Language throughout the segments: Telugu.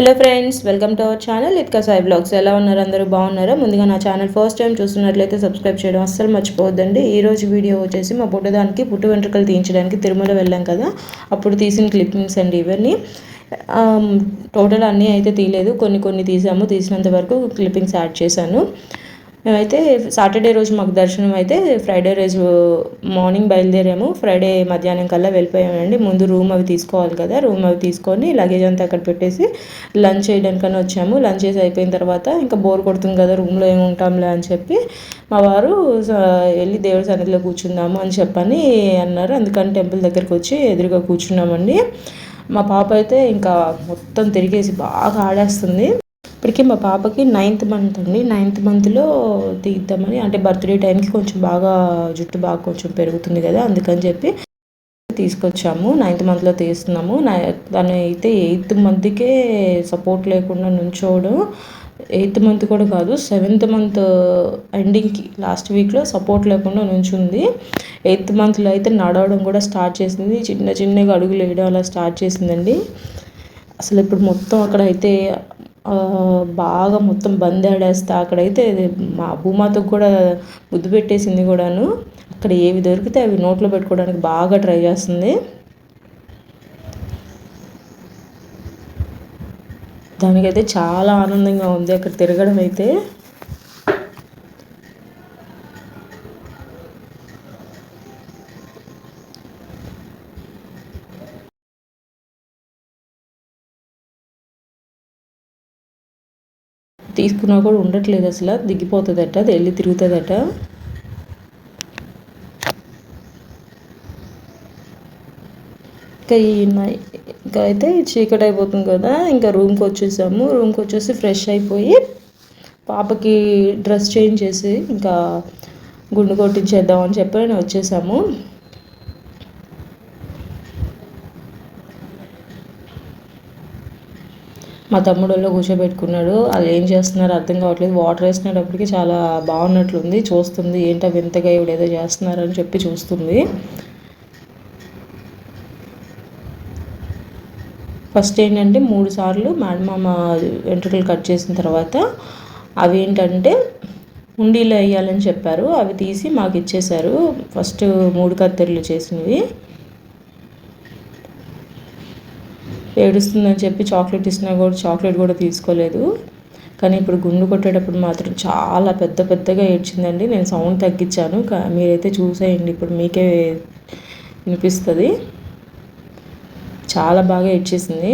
Hello friends welcome to our channel ఇట్కా Sai blogs ఎలా ఉన్నారు? అందరూ బాగున్నారా? ముందుగా నా ఛానల్ ఫస్ట్ టైం చూస్తున్నట్లయితే సబ్స్క్రైబ్ చేయడం అస్సలు మర్చిపోవద్దండి. ఈ రోజు వీడియో వచ్చేసి మా పుట్టదానికి పుట్టు వెంట్రుకలు తీయించడానికి తిరుమల వెళ్ళాం కదా. అప్పుడు తీసిన క్లిప్పింగ్స్ అండి ఇవన్నీ. టోటల్ అన్నీ అయితే తీయలేదు. కొన్ని కొన్ని తీసాము. తీసినంత వరకు క్లిప్పింగ్స్ యాడ్ చేశాను. మేమైతే సాటర్డే రోజు మాకు దర్శనం అయితే ఫ్రైడే రోజు మార్నింగ్ బయలుదేరాము. ఫ్రైడే మధ్యాహ్నం కల్లా వెళ్ళిపోయామండి. ముందు రూమ్ అవి తీసుకోవాలి కదా రూమ్ అవి తీసుకొని లగేజ్ అంతా అక్కడ పెట్టేసి లంచ్ చేయడానికని వచ్చాము. లంచ్ చేసి అయిపోయిన తర్వాత ఇంకా బోర్ కొడుతుంది కదా రూమ్లో ఏమి ఉంటాంలే అని చెప్పి మా వారు వెళ్ళి దేవుడి సన్నిధిలో కూర్చుందాము అని చెప్పని అన్నారు. అందుకని టెంపుల్ దగ్గరికి వచ్చి ఎదురుగా కూర్చున్నామండి. మా పాప అయితే ఇంకా మొత్తం తిరిగేసి బాగా ఆడేస్తుంది. ఇప్పటికీ మా పాపకి నైన్త్ మంత్ అండి. నైన్త్ మంత్లో తీద్దామని అంటే బర్త్డే టైంకి కొంచెం బాగా జుట్టు బాగా కొంచెం పెరుగుతుంది కదా అందుకని చెప్పి తీసుకొచ్చాము. నైన్త్ మంత్లో తీస్తున్నాము. తను అయితే ఎయిత్ మంత్కే సపోర్ట్ లేకుండా నుంచోవడం ఎయిత్ మంత్ కూడా కాదు సెవెంత్ మంత్ ఎండింగ్కి లాస్ట్ వీక్లో సపోర్ట్ లేకుండా నుంచుంది. ఎయిత్ మంత్లో అయితే నడవడం కూడా స్టార్ట్ చేసింది. చిన్న చిన్నగా అడుగులు వేయడం అలా స్టార్ట్ చేసిందండి. అసలు ఇప్పుడు మొత్తం అక్కడ అయితే బాగా మొత్తం బంద్ అక్కడైతే మా భూమాతకు కూడా ముద్దు పెట్టేసింది కూడాను. అక్కడ ఏవి దొరికితే అవి నోట్లో పెట్టుకోవడానికి బాగా ట్రై చేస్తుంది. దానికైతే చాలా ఆనందంగా ఉంది అక్కడ తిరగడం అయితే. తీసుకున్నా కూడా ఉండట్లేదు అసలు. దిగిపోతుందట అది వెళ్ళి తిరుగుతుందట. ఇంకా ఈ ఇంకా అయితే చీకటి అయిపోతుంది కదా ఇంకా రూమ్కి వచ్చేసాము. రూమ్కి వచ్చేసి ఫ్రెష్ అయిపోయి పాపకి డ్రెస్ చేంజ్ చేసి ఇంకా గుండు కొట్టించేద్దాం అని చెప్పి వచ్చేసాము. మా తమ్ముడు వాళ్ళు కూర్చోబెట్టుకున్నాడు. అది ఏం చేస్తున్నారు అర్థం కావట్లేదు. వాటర్ వేసినప్పటికి చాలా బాగున్నట్లుంది. చూస్తుంది ఏంటో వింతగా ఇవిడ ఏదో చేస్తున్నారని చెప్పి చూస్తుంది. ఫస్ట్ ఏంటంటే మూడు సార్లు మేడమామ వెంట్రుకలు కట్ చేసిన తర్వాత అవి ఏంటంటే ఉండీలు వేయాలని చెప్పారు. అవి తీసి మాకు ఇచ్చేశారు. ఫస్ట్ మూడు కత్తెరలు చేసినవి. ఏడుస్తుందని చెప్పి చాక్లెట్ ఇచ్చినా కూడా చాక్లెట్ కూడా తీసుకోలేదు. కానీ ఇప్పుడు గుండు కొట్టేటప్పుడు మాత్రం చాలా పెద్ద పెద్దగా ఏడ్చిందండి. నేను సౌండ్ తగ్గించాను. మీరైతే చూసేయండి. ఇప్పుడు మీకే వినిపిస్తుంది. చాలా బాగా ఏడ్చేసింది.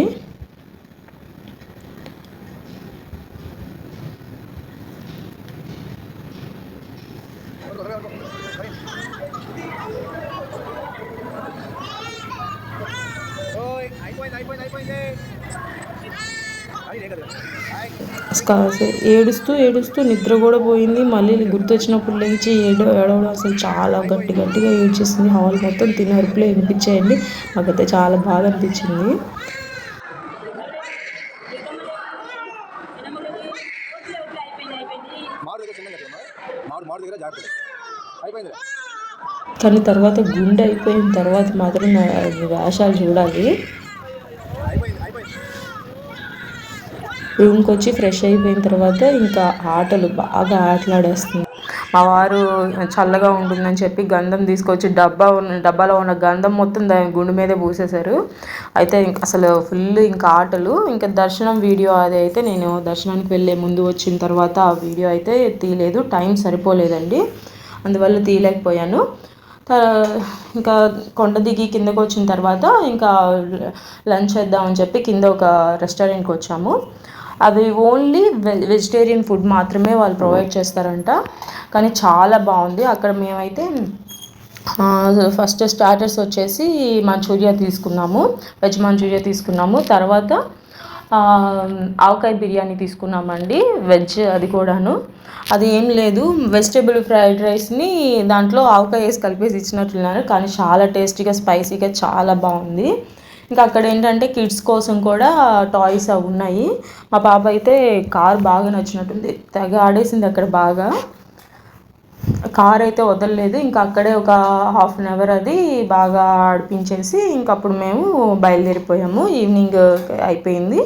ఏడుస్తూ ఏడుస్తూ నిద్ర కూడా పోయింది. మళ్ళీ గుర్తొచ్చినప్పుడు లేచి ఏడో ఏడవడం అసలు చాలా గట్టి గట్టిగా ఏడ్చేసింది హాల్ మొత్తం తిని అరుపులే వినిపించాయండి. నాకైతే చాలా బాగా అనిపించింది. కానీ తర్వాత గుండె అయిపోయిన తర్వాత మాత్రం వేషాలు చూడాలి. రూమ్కి వచ్చి ఫ్రెష్ అయిపోయిన తర్వాత ఇంకా ఆటలు బాగా ఆటలాడేస్తుంది. మా వారు చల్లగా ఉంటుందని చెప్పి గంధం తీసుకొచ్చి డబ్బా ఉన్న డబ్బాలో ఉన్న గంధం మొత్తం దాని గుండె మీదే పూసేశారు. అయితే ఇంక అసలు ఫుల్ ఇంకా ఆటలు. ఇంకా దర్శనం వీడియో అది అయితే నేను దర్శనానికి వెళ్ళే ముందు వచ్చిన తర్వాత ఆ వీడియో అయితే తీయలేదు. టైం సరిపోలేదండి. అందువల్ల తీయలేకపోయాను. ఇంకా కొండ దిగి కిందకు వచ్చిన తర్వాత ఇంకా లంచ్ చేద్దామని చెప్పి కింద ఒక రెస్టారెంట్కి వచ్చాము. అది ఓన్లీ వెజిటేరియన్ ఫుడ్ మాత్రమే వాళ్ళు ప్రొవైడ్ చేస్తారంట. కానీ చాలా బాగుంది. అక్కడ మేమైతే ఫస్ట్ స్టార్టర్స్ వచ్చేసి మంచూరియా తీసుకున్నాము. వెజ్ మంచూరియా తీసుకున్నాము. తర్వాత ఆవకాయ బిర్యానీ తీసుకున్నామండి. వెజ్ అది కూడాను. అది ఏం లేదు. వెజిటేబుల్ ఫ్రైడ్ రైస్ని దాంట్లో ఆవకాయ వేసి కలిపేసి ఇచ్చినట్లున్నారు కానీ చాలా టేస్టీగా స్పైసీగా చాలా బాగుంది. ఇంకా అక్కడ ఏంటంటే కిడ్స్ కోసం కూడా టాయ్స్ అవి ఉన్నాయి. మా పాప అయితే కార్ బాగా నచ్చినట్టుంది. తెగ ఆడేసింది అక్కడ బాగా. కార్ అయితే వదలలేదు. ఇంకా అక్కడే ఒక హాఫ్ అన్ అవర్ అది బాగా ఆడిపించేసి ఇంకప్పుడు మేము బయలుదేరిపోయాము. ఈవినింగ్ అయిపోయింది.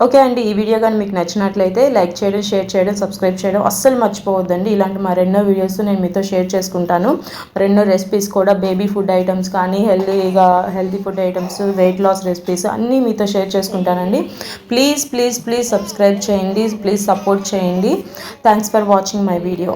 ఓకే అండి ఈ వీడియో కానీ మీకు నచ్చినట్లయితే లైక్ చేయడం షేర్ చేయడం సబ్స్క్రైబ్ చేయడం అస్సలు మర్చిపోవద్దండి. ఇలాంటి మరెన్నో వీడియోస్ నేను మీతో షేర్ చేసుకుంటాను. మరెన్నో రెసిపీస్ కూడా బేబీ ఫుడ్ ఐటమ్స్ కానీ హెల్తీగా healthy food items weight loss recipes అన్నీ మీతో షేర్ చేసుకుంటానండి. ప్లీజ్ ప్లీజ్ ప్లీజ్ సబ్స్క్రైబ్ చేయండి ప్లీజ్ సపోర్ట్ చేయండి. Thanks for watching my video.